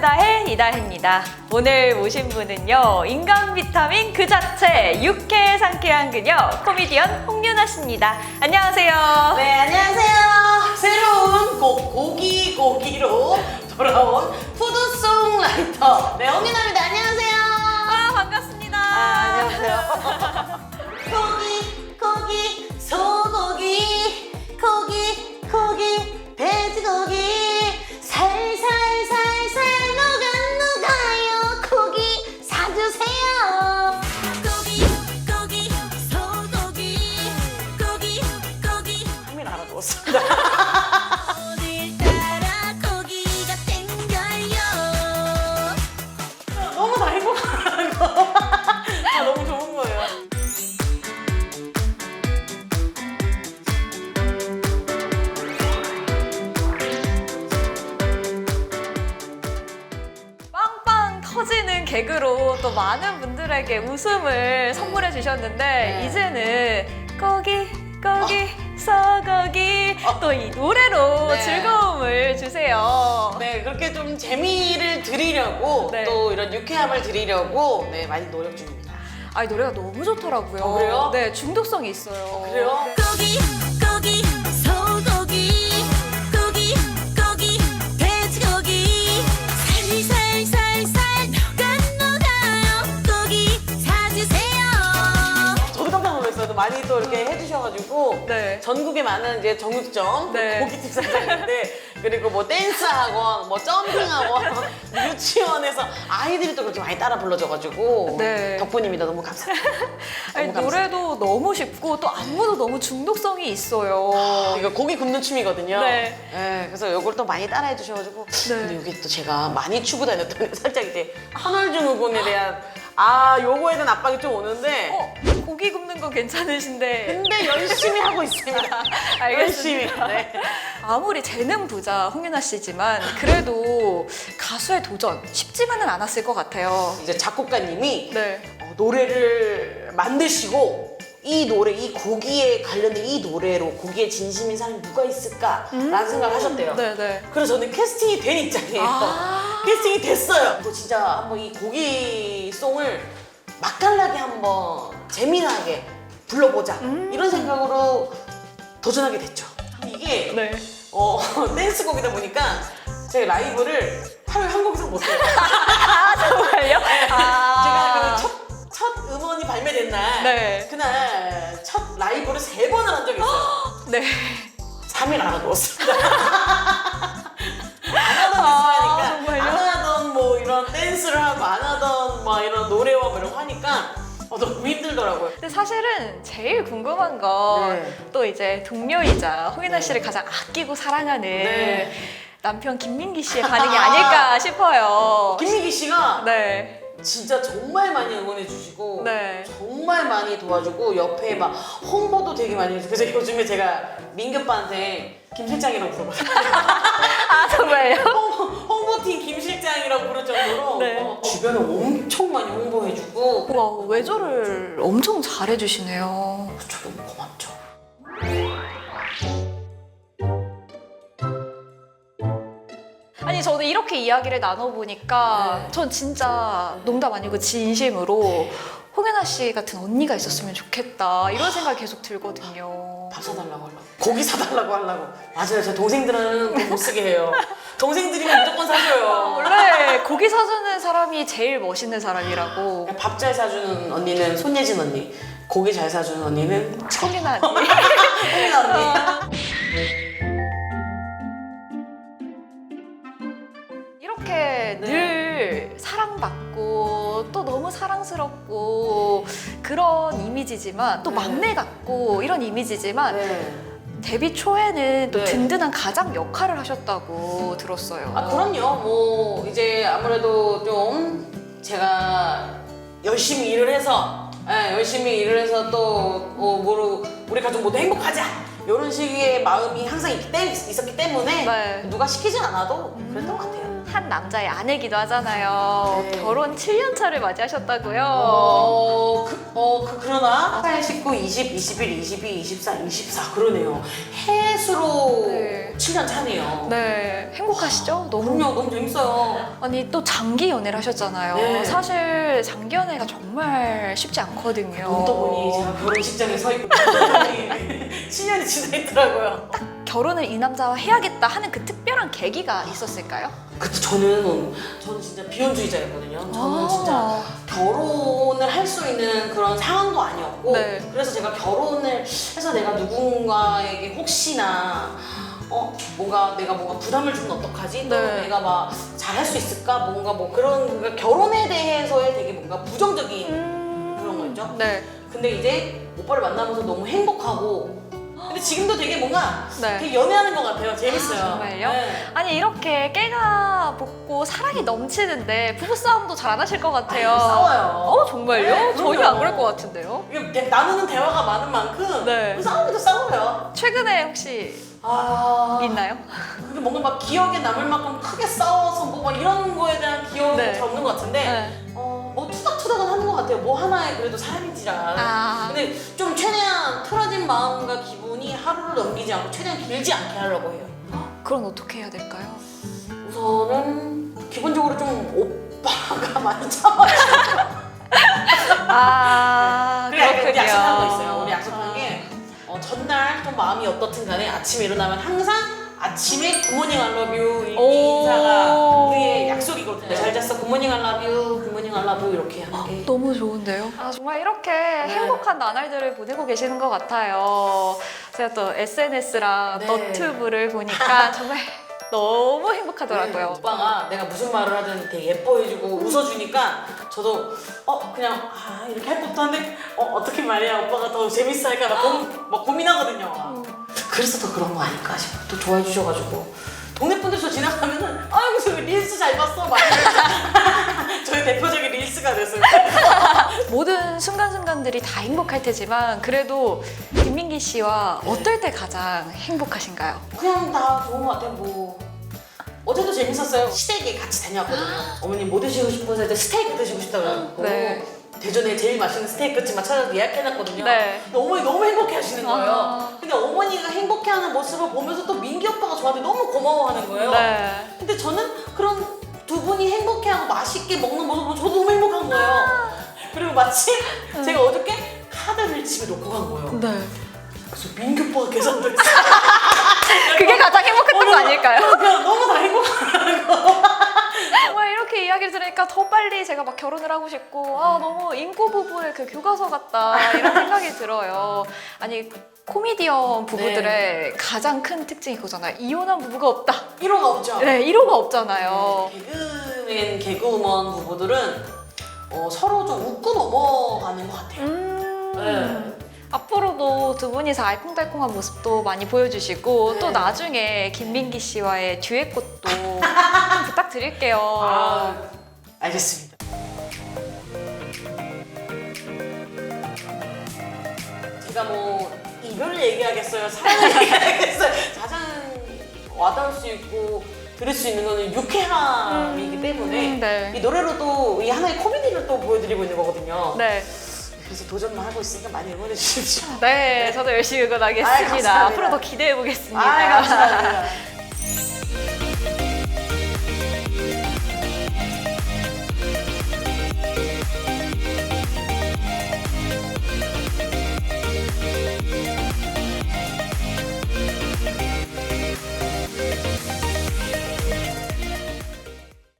다해 이다혜입니다. 오늘 모신 분은요 인간 비타민 그 자체 유쾌 상쾌한 그녀 코미디언 홍윤아 씨입니다. 안녕하세요. 네, 안녕하세요. 개그로 또 많은 분들에게 웃음을 선물해 주셨는데 네. 이제는 고기 고기 소고기 또 이 노래로 네. 즐거움을 주세요. 네, 그렇게 좀 재미를 드리려고 네. 또 이런 유쾌함을 드리려고 네, 많이 노력 중입니다. 아 이 노래가 너무 좋더라고요. 어, 그래요? 네, 중독성이 있어요. 그래요? 네. 고기 고기 소고기 많이 또 이렇게 해주셔가지고 네. 전국에 많은 이제 정육점, 네. 고깃집 사장님들 그리고 뭐 댄스 학원, 뭐 점핑 학원, 유치원에서 아이들이 또 그렇게 많이 따라 불러줘가지고 네. 덕분입니다. 너무 감사합니다. 아니, 너무 감사합니다. 노래도 너무 쉽고 또 안무도 너무 중독성이 있어요. 이거 고기 굽는 춤이거든요. 네. 네, 그래서 이걸 또 많이 따라해 주셔가지고. 네. 근데 여기 또 제가 많이 추고 다녔더니 살짝 이제 헌혈증후군에 대한 아 요거에 대한 압박이 좀 오는데. 어, 고기 굽는 거 괜찮으신데 근데 열심히 하고 있습니다. 열심히. 알겠습니다. 네. 아무리 재능 부자 홍윤아 씨지만 그래도 가수의 도전 쉽지만은 않았을 것 같아요. 이제 작곡가님이 네. 어, 노래를 만드시고 이 노래, 이 고기에 관련된 이 노래로 고기에 진심인 사람이 누가 있을까라는 생각을 하셨대요. 음. 네네. 그래서 저는 캐스팅이 된 입장이에요. 아. 캐스팅이 됐어요. 또 진짜 한번 이 고기송을 맛깔나게 한번 재미나게 불러보자 음. 이런 생각으로 도전하게 됐죠. 이게 네. 어, 댄스곡이다 보니까 제가 라이브를 하루에 한 곡 이상 못해요. 아 정말요? 아. 제가 그첫첫 음원이 발매된 날 네. 그날 첫 라이브를 세 번을 한 적이 있어요. 네. 3일 안 하고 왔습니다. 하고 안 하던 막 이런 노래와 뭐 이런 거 하니까 어, 너무 힘들더라고요. 근데 사실은 제일 궁금한 건 네. 또 이제 동료이자 홍윤아 네. 씨를 가장 아끼고 사랑하는 네. 남편 김민기 씨의 반응이 아닐까 싶어요. 김민기 씨가 네. 진짜 정말 많이 응원해 주시고 네. 정말 많이 도와주고 옆에 막 홍보도 되게 많이 해주고 그래서 요즘에 제가 민규 오빠한테 김 실장이라고 불러봤어요. 아 정말요? 홍보, 홍보팀 김 실장이라고 부를 정도로 네. 어, 주변에 엄청 많이 홍보해주고 와 외조를 엄청 잘해주시네요. 저 너무 고맙죠. 아니 저는 이렇게 이야기를 나눠보니까 네. 전 진짜 농담 아니고 진심으로 홍연아 씨 같은 언니가 있었으면 좋겠다. 이런 생각이 계속 들거든요. 밥 사달라고 하려고. 고기 사달라고 하려고. 맞아요. 제 동생들은 돈 못 쓰게 해요. 동생들이면 무조건 사줘요. 원래 고기 사주는 사람이 제일 멋있는 사람이라고. 밥 잘 사주는 언니는 손예진 언니. 고기 잘 사주는 언니는 홍연아 언니. 혜민 언니 또 너무 사랑스럽고 그런 이미지지만 또 네. 막내 같고 이런 이미지지만 네. 데뷔 초에는 또 네. 든든한 가장 역할을 하셨다고 들었어요. 아 그럼요 뭐 이제 아무래도 좀 제가 열심히 일을 해서 예, 열심히 일을 해서 또 어, 뭐로 우리 가족 모두 행복하자 이런 식의 마음이 항상 있기 때, 있었기 때문에 네. 누가 시키진 않아도 그랬던 것 같아요 한 남자의 아내기도 하잖아요. 네. 결혼 7년 차를 맞이하셨다고요. 어, 그, 어, 그, 그러나 18, 19, 20, 21, 22, 24, 24 그러네요. 해수로 네. 7년 차네요. 네, 행복하시죠? 너무 그럼요, 너무 재밌어요. 아니 또 장기 연애를 하셨잖아요. 네. 사실 장기 연애가 정말 쉽지 않거든요. 눈 떠보니 제가 결혼식장에 서 있고 7년이 지나 있더라고요. 결혼을 이 남자와 해야겠다 하는 그 특별한 계기가 있었을까요? 그때 저는 저는 진짜 비혼주의자였거든요. 저는 아. 진짜 결혼을 할 수 있는 그런 상황도 아니었고 네. 그래서 제가 결혼을 해서 내가 누군가에게 혹시나 어 뭔가 내가 뭔가 부담을 주면 어떡하지? 또 네. 내가 막 잘할 수 있을까? 뭔가 뭐 그런 그러니까 결혼에 대해서의 되게 뭔가 부정적인 그런 거 있죠? 네. 근데 이제 오빠를 만나면서 너무 행복하고 근데 지금도 되게 뭔가 네. 되게 연애하는 것 같아요. 재밌어요. 아, 정말요? 네. 아니 이렇게 깨가 볶고 사랑이 넘치는데 부부 싸움도 잘 안 하실 것 같아요. 아유, 싸워요. 어 정말요? 네, 전혀 그럼요. 안 그럴 것 같은데요. 이게 대- 나누는 대화가 많은 만큼 네. 싸우기도 싸워요. 최근에 혹시 아 있나요? 근데 뭔가 막 기억에 남을 만큼 크게 싸워서 뭐 막 이런 거에 대한 기억은 네. 잘 없는 것 같은데 네. 것 같아요. 뭐 하나에 그래도 사람인지라. 아. 근데 좀 최대한 틀어진 마음과 기분이 하루를 넘기지 않고 최대한 길지 않게 하려고 해요. 그럼 어떻게 해야 될까요? 우선은 기본적으로 좀 오빠가 많이 참아요. 아 그래. 우리 약속한 거 있어요. 우리 약속한 게 어, 전날 좀 마음이 어떻든 간에 아침에 일어나면 항상 아침에 굿모닝 알러뷰 이 오. 인사가 잘 잤어 굿모닝 알러뷰 굿모닝 알러뷰 이렇게 하는 게 너무 좋은데요? 아, 정말 이렇게 행복한 나날들을 보내고 계시는 것 같아요. 제가 또 SNS랑 네. 너튜브를 보니까 정말 너무 네, 행복하더라고요. 오빠가 내가 무슨 말을 하든 되게 예뻐해주고 웃어주니까 저도 어 그냥 아 이렇게 할 법도 한데 어 어떻게 말해야 오빠가 더 재밌어 할까 막, 고민, 막 고민하거든요. 그래서 더 그런 거 아닐까 싶어. 또 좋아해 주셔가지고 동네 분들 저 지나가면은 아이고 저 릴스 잘 봤어 막 저희 대표적인 릴스가 됐어요. 모든 순간순간들이 다 행복할 테지만 그래도 김민기 씨와 어떨 때 가장 행복하신가요? 그냥 다 좋은 것 같아요. 뭐 어제도 재밌었어요. 시댁에 같이 다녀왔거든요. 어머님 뭐 드시고 싶어서 했더니 스테이크 드시고 싶다고. 대전에 제일 맛있는 스테이크 집만 찾아서 예약해놨거든요. 네. 근데 어머니 너무 행복해 하시는 거예요. 아. 근데 어머니가 행복해 하는 모습을 보면서 또 민기 오빠가 저한테 너무 고마워 하는 거예요. 네. 근데 저는 그런 두 분이 행복해 하고 맛있게 먹는 모습 보고 저도 너무 행복한 거예요. 그리고 마침 제가 어저께 카드를 집에 놓고 간 거예요. 네. 그래서 민기 오빠가 계산도 했어요. 그게 가장 행복했던 거 아닐까요? 그냥 너무 다. 정말 이렇게 이야기를 들으니까 더 빨리 제가 막 결혼을 하고 싶고 아 너무 인고 부부의 그 교과서 같다 이런 생각이 들어요. 아니 코미디언 부부들의 네. 가장 큰 특징이 그거잖아요. 이혼한 부부가 없다. 1호가 없죠. 네, 1호가 없잖아요. 개그맨, 개그우먼 부부들은 어, 서로 좀 웃고 넘어가는 것 같아요. 음. 앞으로도 두 분이서 알콩달콩한 모습도 많이 보여주시고 네. 또 나중에 김민기 씨와의 듀엣 곡도 좀 부탁드릴게요. 아, 알겠습니다. 제가 뭐 이별을 얘기하겠어요, 사랑을 얘기하겠어요. 가장 와닿을 수 있고 들을 수 있는 거는 유쾌함이기 때문에 음, 네. 이 노래로도 이 하나의 코미디를 또 보여드리고 있는 거거든요. 네. 그래서 도전만 하고 있으니까 많이 응원해 주십시오. 네, 저도 열심히 응원하겠습니다. 감사합니다. 앞으로 더 기대해 보겠습니다. 아, 감사합니다.